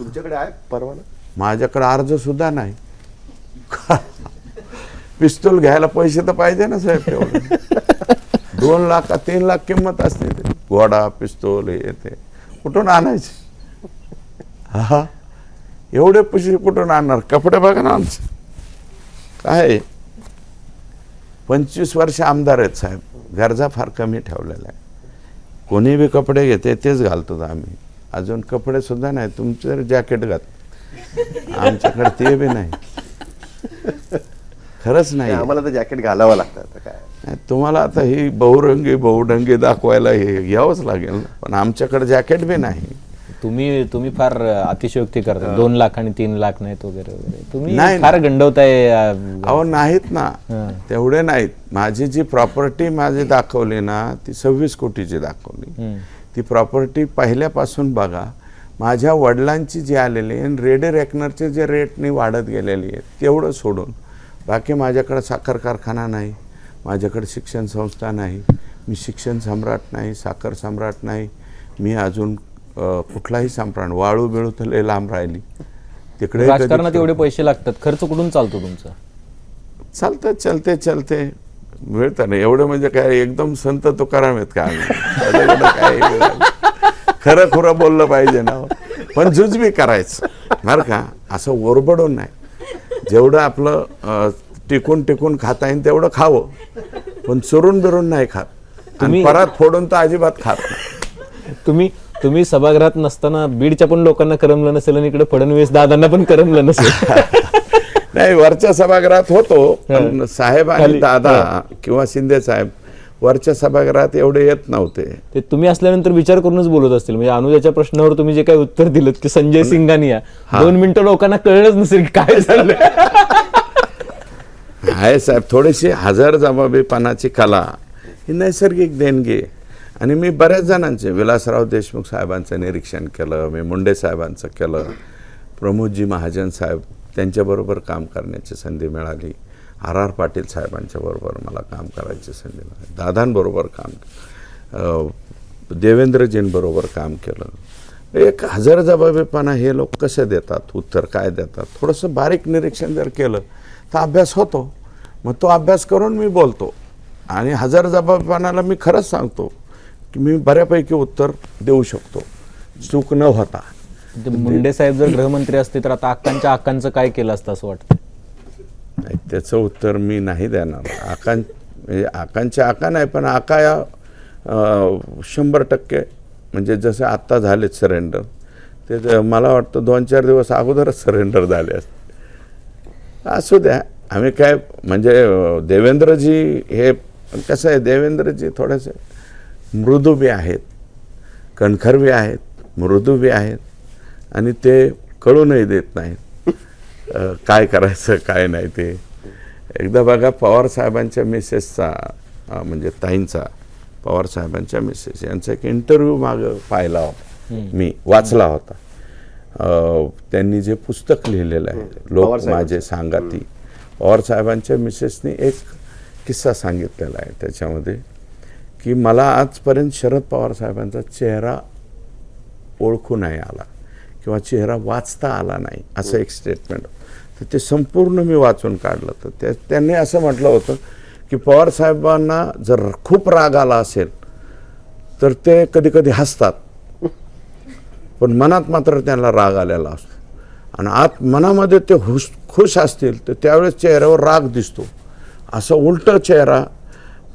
तुमच्याकडे आहे? परवाना माझ्याकडे अर्ज सुद्धा नाही. पिस्तूल घ्यायला पैसे तर पाहिजे ना साहेब तेवढे. दोन लाख का तीन लाख किंमत असते ते. घोडा पिस्तूल हे ते. कुठून आणायचे? हा एवढे पैसे कुठून आणणार? कपडे बघा ना आमचे. काय आहे? पंचवीस वर्ष आमदार आहेत साहेब. गरजा फार कमी ठेवलेल्या आहे कोणी बी कपडे घेते तेच घालतो आम्ही. अजून कपडे सुद्धा नाही तुमचे जॅकेट घात आमच्याकडे ते बी नाही. खरंच नाही. आम्हाला तर जॅकेट घालावं लागतं आता काय. तुम्हाला आता ही बहुरंगी बहुढंगी दाखवायला हे घ्यावंच लागेल ना. पण आमच्याकडे जॅकेट बी नाही. तुम्ही तुम्ही फार अतिशयोक्ती करता. दोन लाख आणि तीन लाख नाहीत वगैरे वगैरे. तुम्ही नाही, फार गंडवताय अहो नाहीत ना. तेवढे नाहीत. माझी जी प्रॉपर्टी माझी दाखवली ना ती सव्वीस कोटीची दाखवली. ती प्रॉपर्टी पहिल्यापासून बघा माझ्या वडिलांची जी आलेली आहे रेडे रेकनरचे जे रेटनी वाढत गेलेली आहे तेवढं सोडून. बाकी माझ्याकडे साखर कारखाना नाही माझ्याकडे शिक्षण संस्था नाही मी शिक्षण सम्राट नाही साखर सम्राट नाही मी अजून कुठलाही सम्राट वाळू बिळू तर लांब राहिली. तिकडे राजकारणात एवढे पैसे लागतात खर्च कुठून चालतो तुमचा? चालतं चलते चलते मिळतं ना एवढं म्हणजे काय एकदम संत तुकाराम आहेत का आम्ही? काय खरं खुरं बोललं पाहिजे ना पण जुजबी करायचं बरं का? असं ओरबडून नाही. जेवढं आपलं टिकून टिकून खाता येईल तेवढं खावं. पण चुरून बिरून नाही खात. आणि तुम्ही- परत फोडून तर अजिबात खात नाही. तुम्ही तुम्ही सभागृहात नसताना बीडच्या पण लोकांना करमलं नसेल आणि इकडे फडणवीस दादांना पण करमलं नसेल. नाही वरच्या सभागृहात होतो पण साहेब आणि दादा किंवा शिंदे साहेब वरच्या सभागृहात एवढे येत नव्हते. ते तुम्ही असल्यानंतर विचार करूनच बोलत असतील. म्हणजे अनुजाच्या प्रश्नावर तुम्ही जे काही उत्तर दिलं की संजय सिंगानिया दोन मिनिटं लोकांना कळलंच नसेल की काय झालं आहे साहेब थोडीशी हजर जबाबीपणाची कला ही नैसर्गिक देणगी. आणि मी बऱ्याच जणांचे विलासराव देशमुख साहेबांचं निरीक्षण केलं मी मुंडे साहेबांचं केलं प्रमोदजी महाजन साहेब त्यांच्याबरोबर काम करण्याची संधी मिळाली. आर आर पाटील साहेबांच्याबरोबर मला काम करायची संधी मिळाली. दादांबरोबर काम देवेंद्रजींबरोबर काम केलं. एक हजर जबाबीपणा हे लोक कसे देतात? उत्तर काय देतात? थोडंसं बारीक निरीक्षण जर केलं तर अभ्यास होतो. मग तो अभ्यास करून मी बोलतो. आणि हजार जबाबीपणाला मी खरंच सांगतो की मी बऱ्यापैकी उत्तर देऊ शकतो. चूक न होता. मुंडे साहेब जर गृहमंत्री असते तर आता अक्कांच्या अक्कांचं काय केलं असतं असं वाटतं? नाही त्याचं उत्तर मी नाही देणार. आकां म्हणजे आकांच्या आका नाही पण आका या शंभर टक्के म्हणजे जसे आत्ता झालेत सरेंडर ते मला वाटतं दोन चार दिवस अगोदरच सरेंडर झाले असते. असू द्या आम्ही काय म्हणजे देवेंद्रजी हे कसं आहे देवेंद्रजी थोडेसे मृदू बी आहेत कणखर बी आहेत मृदू बी आहेत आणि ते कळूनही देत नाहीत. काय करायचं काय नाही ते. एकदा बघा पवार साहेबांच्या मिसेसचा म्हणजे ताईंचा पवार साहेबांच्या मिसेस यांचा एक इंटरव्ह्यू मागं पाहिला होता. मी वाचला होता. त्यांनी जे पुस्तक लिहिलेलं आहे लोक. माझे सांगाती पवार साहेबांच्या मिसेसनी एक किस्सा सांगितलेला आहे त्याच्यामध्ये की मला आजपर्यंत शरद पवार साहेबांचा चेहरा ओळखू नाही आला. किंवा चेहरा वाचता आला नाही असं एक स्टेटमेंट तर ते संपूर्ण मी वाचून काढलं. तर त्या त्यांनी असं म्हटलं होतं की पवार साहेबांना जर खूप राग आला असेल तर ते कधी कधी हसतात. पण मनात मात्र त्यांना राग आलेला असतो. आणि आत मनामध्ये ते हुश खुश असतील तर त्यावेळेस चेहऱ्यावर राग दिसतो. असं उलट चेहरा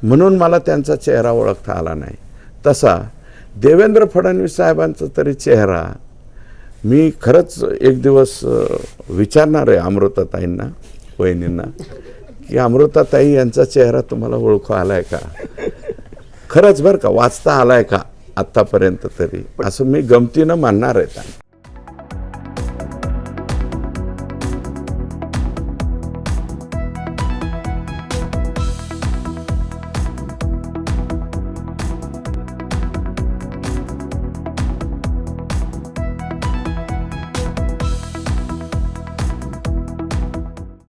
म्हणून मला त्यांचा चेहरा ओळखता आला नाही. तसा देवेंद्र फडणवीस साहेबांचा तरी चेहरा मी खरंच एक दिवस विचारणार आहे अमृताताईंना वहिनींना की अमृताताई यांचा चेहरा तुम्हाला ओळखू आलाय का? खरंच बरं का वाचता आलाय का आत्तापर्यंत तरी? असं मी गमतीनं म्हणणार आहे त्यांना.